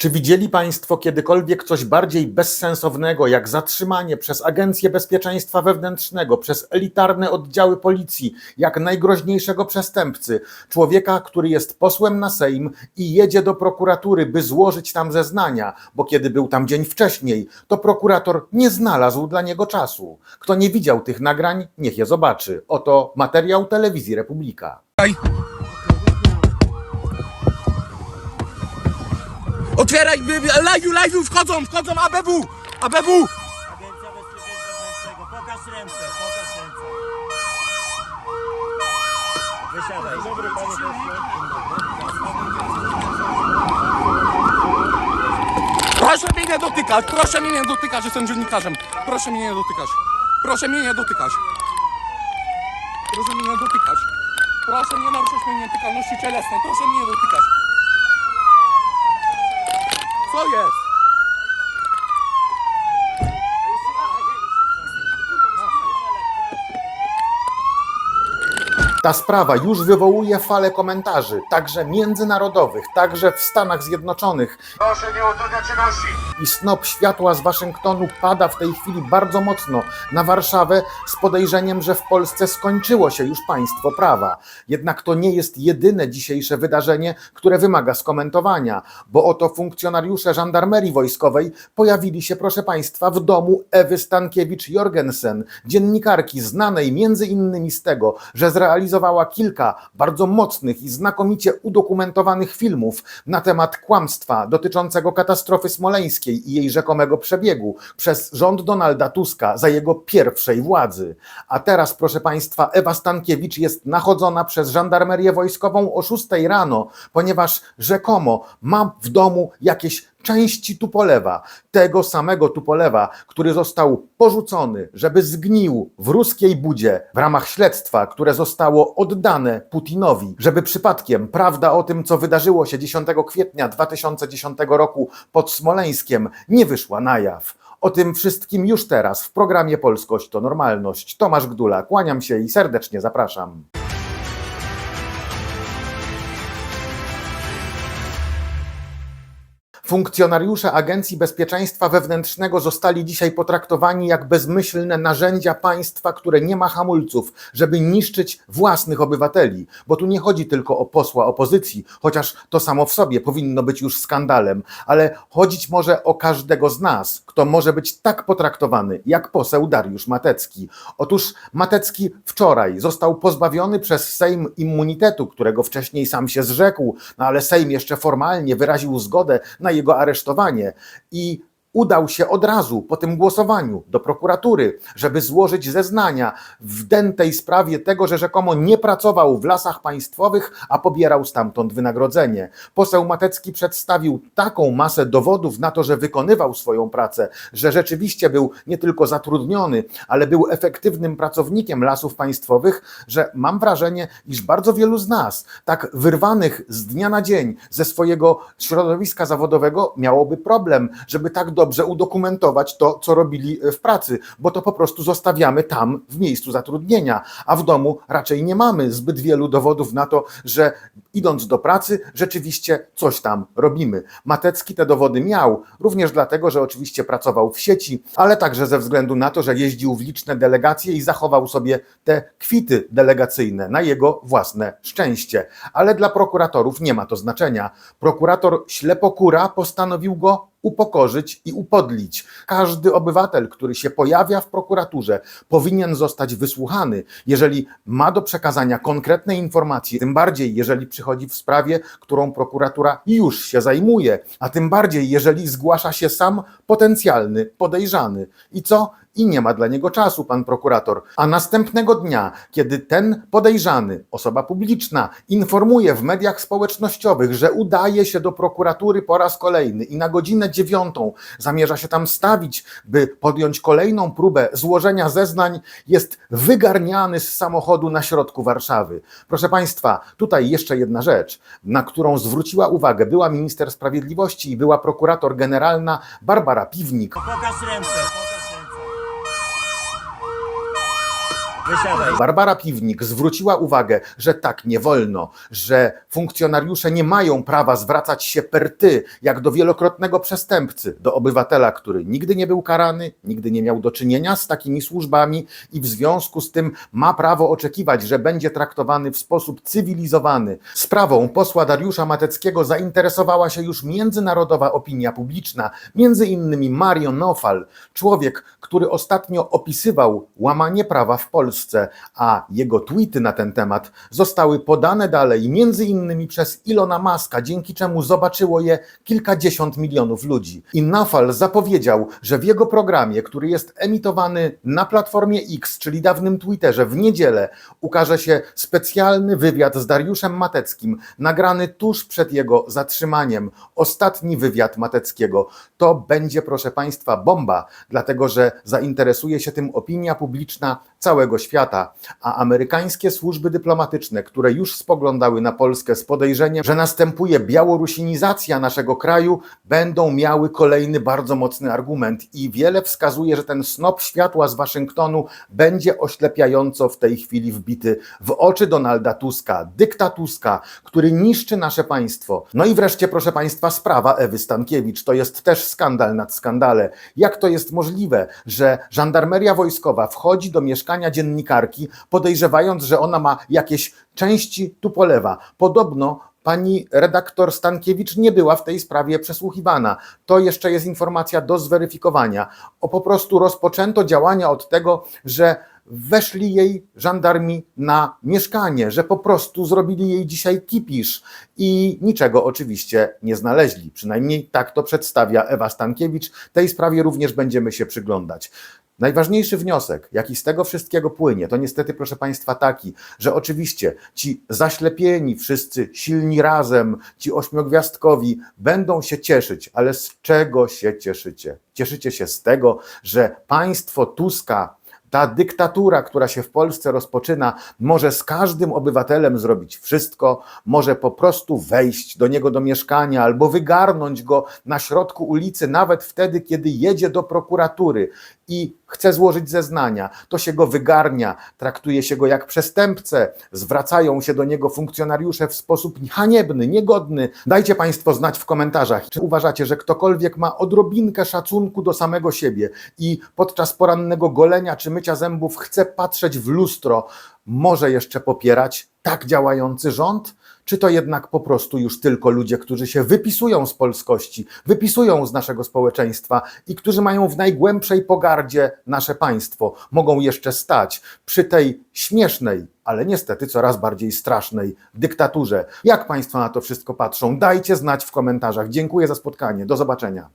Czy widzieli Państwo kiedykolwiek coś bardziej bezsensownego, jak zatrzymanie przez Agencję Bezpieczeństwa Wewnętrznego, przez elitarne oddziały policji, jak najgroźniejszego przestępcy, człowieka, który jest posłem na Sejm i jedzie do prokuratury, by złożyć tam zeznania, bo kiedy był tam dzień wcześniej, to prokurator nie znalazł dla niego czasu. Kto nie widział tych nagrań, niech je zobaczy. Oto materiał telewizji Republika. Otwieraj, live, live, wchodzą, wchodzą, ABW, ABW. Agencja Bezpieczeństwa Wewnętrznego. Pokaż ręce, pokaż ręce. Wysiadaj. Dobry panie Proszę mnie nie dotykać, proszę mnie nie dotykać, jestem dziennikarzem. Proszę mnie nie dotykać. Proszę mnie nie dotykać. Proszę mnie nie dotykać. Proszę nie naruszać mojej nietykalności cielesnej. Proszę mnie nie dotykać. Co jest? Ta sprawa już wywołuje falę komentarzy, także międzynarodowych, także w Stanach Zjednoczonych. Proszę nie utrudniać czynności. I snop światła z Waszyngtonu pada w tej chwili bardzo mocno na Warszawę z podejrzeniem, że w Polsce skończyło się już państwo prawa. Jednak to nie jest jedyne dzisiejsze wydarzenie, które wymaga skomentowania, bo oto funkcjonariusze żandarmerii wojskowej pojawili się, proszę Państwa, w domu Ewy Stankiewicz-Jorgensen, dziennikarki znanej między innymi z tego, że zrealizowała kilka bardzo mocnych i znakomicie udokumentowanych filmów na temat kłamstwa dotyczącego katastrofy smoleńskiej i jej rzekomego przebiegu przez rząd Donalda Tuska za jego pierwszej władzy. A teraz, proszę Państwa, Ewa Stankiewicz jest nachodzona przez żandarmerię wojskową o 6 rano, ponieważ rzekomo ma w domu jakieś części Tupolewa, tego samego Tupolewa, który został porzucony, żeby zgnił w ruskiej budzie w ramach śledztwa, które zostało oddane Putinowi, żeby przypadkiem prawda o tym, co wydarzyło się 10 kwietnia 2010 roku pod Smoleńskiem, nie wyszła na jaw. O tym wszystkim już teraz w programie Polskość to Normalność. Tomasz Gdula, kłaniam się i serdecznie zapraszam. Funkcjonariusze Agencji Bezpieczeństwa Wewnętrznego zostali dzisiaj potraktowani jak bezmyślne narzędzia państwa, które nie ma hamulców, żeby niszczyć własnych obywateli. Bo tu nie chodzi tylko o posła opozycji, chociaż to samo w sobie powinno być już skandalem, ale chodzić może o każdego z nas, kto może być tak potraktowany jak poseł Dariusz Matecki. Otóż Matecki wczoraj został pozbawiony przez Sejm immunitetu, którego wcześniej sam się zrzekł, no ale Sejm jeszcze formalnie wyraził zgodę na jego aresztowanie. I udał się od razu po tym głosowaniu do prokuratury, żeby złożyć zeznania w dętej sprawie tego, że rzekomo nie pracował w lasach państwowych, a pobierał stamtąd wynagrodzenie. Poseł Matecki przedstawił taką masę dowodów na to, że wykonywał swoją pracę, że rzeczywiście był nie tylko zatrudniony, ale był efektywnym pracownikiem lasów państwowych, że mam wrażenie, iż bardzo wielu z nas, tak wyrwanych z dnia na dzień ze swojego środowiska zawodowego, miałoby problem, żeby tak dobrze udokumentować to, co robili w pracy, bo to po prostu zostawiamy tam w miejscu zatrudnienia, a w domu raczej nie mamy zbyt wielu dowodów na to, że idąc do pracy rzeczywiście coś tam robimy. Matecki te dowody miał, również dlatego, że oczywiście pracował w sieci, ale także ze względu na to, że jeździł w liczne delegacje i zachował sobie te kwity delegacyjne na jego własne szczęście. Ale dla prokuratorów nie ma to znaczenia. Prokurator Ślepokura postanowił go upokorzyć i upodlić. Każdy obywatel, który się pojawia w prokuraturze, powinien zostać wysłuchany, jeżeli ma do przekazania konkretne informacje, tym bardziej jeżeli przychodzi w sprawie, którą prokuratura już się zajmuje, a tym bardziej jeżeli zgłasza się sam potencjalny podejrzany. I co? I nie ma dla niego czasu, pan prokurator. A następnego dnia, kiedy ten podejrzany, osoba publiczna, informuje w mediach społecznościowych, że udaje się do prokuratury po raz kolejny i na godzinę dziewiątą zamierza się tam stawić, by podjąć kolejną próbę złożenia zeznań, jest wygarniany z samochodu na środku Warszawy. Proszę Państwa, tutaj jeszcze jedna rzecz, na którą zwróciła uwagę była minister sprawiedliwości i była prokurator generalna Barbara Piwnik. Pokaż ręce, pokaż ręce. Barbara Piwnik zwróciła uwagę, że tak nie wolno, że funkcjonariusze nie mają prawa zwracać się per ty, jak do wielokrotnego przestępcy, do obywatela, który nigdy nie był karany, nigdy nie miał do czynienia z takimi służbami i w związku z tym ma prawo oczekiwać, że będzie traktowany w sposób cywilizowany. Sprawą posła Dariusza Mateckiego zainteresowała się już międzynarodowa opinia publiczna, między innymi Marion Nofal, człowiek, który ostatnio opisywał łamanie prawa w Polsce, a jego tweety na ten temat zostały podane dalej między innymi przez Ilona Maska, dzięki czemu zobaczyło je kilkadziesiąt milionów ludzi. I Nafal zapowiedział, że w jego programie, który jest emitowany na platformie X, czyli dawnym Twitterze, w niedzielę ukaże się specjalny wywiad z Dariuszem Mateckim, nagrany tuż przed jego zatrzymaniem. Ostatni wywiad Mateckiego. To będzie, proszę Państwa, bomba, dlatego że zainteresuje się tym opinia publiczna całego świata, a amerykańskie służby dyplomatyczne, które już spoglądały na Polskę z podejrzeniem, że następuje białorusinizacja naszego kraju, będą miały kolejny bardzo mocny argument i wiele wskazuje, że ten snop światła z Waszyngtonu będzie oślepiająco w tej chwili wbity w oczy Donalda Tuska, dykta Tuska, który niszczy nasze państwo. No i wreszcie, proszę Państwa, sprawa Ewy Stankiewicz. To jest też skandal nad skandale. Jak to jest możliwe, że żandarmeria wojskowa wchodzi do mieszkania dziennikarki, podejrzewając, że ona ma jakieś części Tupolewa? Podobno Pani redaktor Stankiewicz nie była w tej sprawie przesłuchiwana. To jeszcze jest informacja do zweryfikowania. O po prostu rozpoczęto działania od tego, że weszli jej żandarmi na mieszkanie, że po prostu zrobili jej dzisiaj kipisz i niczego oczywiście nie znaleźli. Przynajmniej tak to przedstawia Ewa Stankiewicz. Tej sprawie również będziemy się przyglądać. Najważniejszy wniosek, jaki z tego wszystkiego płynie, to niestety, proszę Państwa, taki, że oczywiście ci zaślepieni, wszyscy silni razem, ci ośmiogwiazdkowi będą się cieszyć, ale z czego się cieszycie? Cieszycie się z tego, że państwo Tuska ta dyktatura, która się w Polsce rozpoczyna, może z każdym obywatelem zrobić wszystko, może po prostu wejść do niego do mieszkania albo wygarnąć go na środku ulicy, nawet wtedy, kiedy jedzie do prokuratury i chce złożyć zeznania. To się go wygarnia, traktuje się go jak przestępcę, zwracają się do niego funkcjonariusze w sposób haniebny, niegodny. Dajcie Państwo znać w komentarzach, czy uważacie, że ktokolwiek ma odrobinkę szacunku do samego siebie i podczas porannego golenia czy mycia zębów chce patrzeć w lustro, może jeszcze popierać tak działający rząd? Czy to jednak po prostu już tylko ludzie, którzy się wypisują z polskości, wypisują z naszego społeczeństwa i którzy mają w najgłębszej pogardzie nasze państwo, mogą jeszcze stać przy tej śmiesznej, ale niestety coraz bardziej strasznej dyktaturze? Jak Państwo na to wszystko patrzą? Dajcie znać w komentarzach. Dziękuję za spotkanie. Do zobaczenia.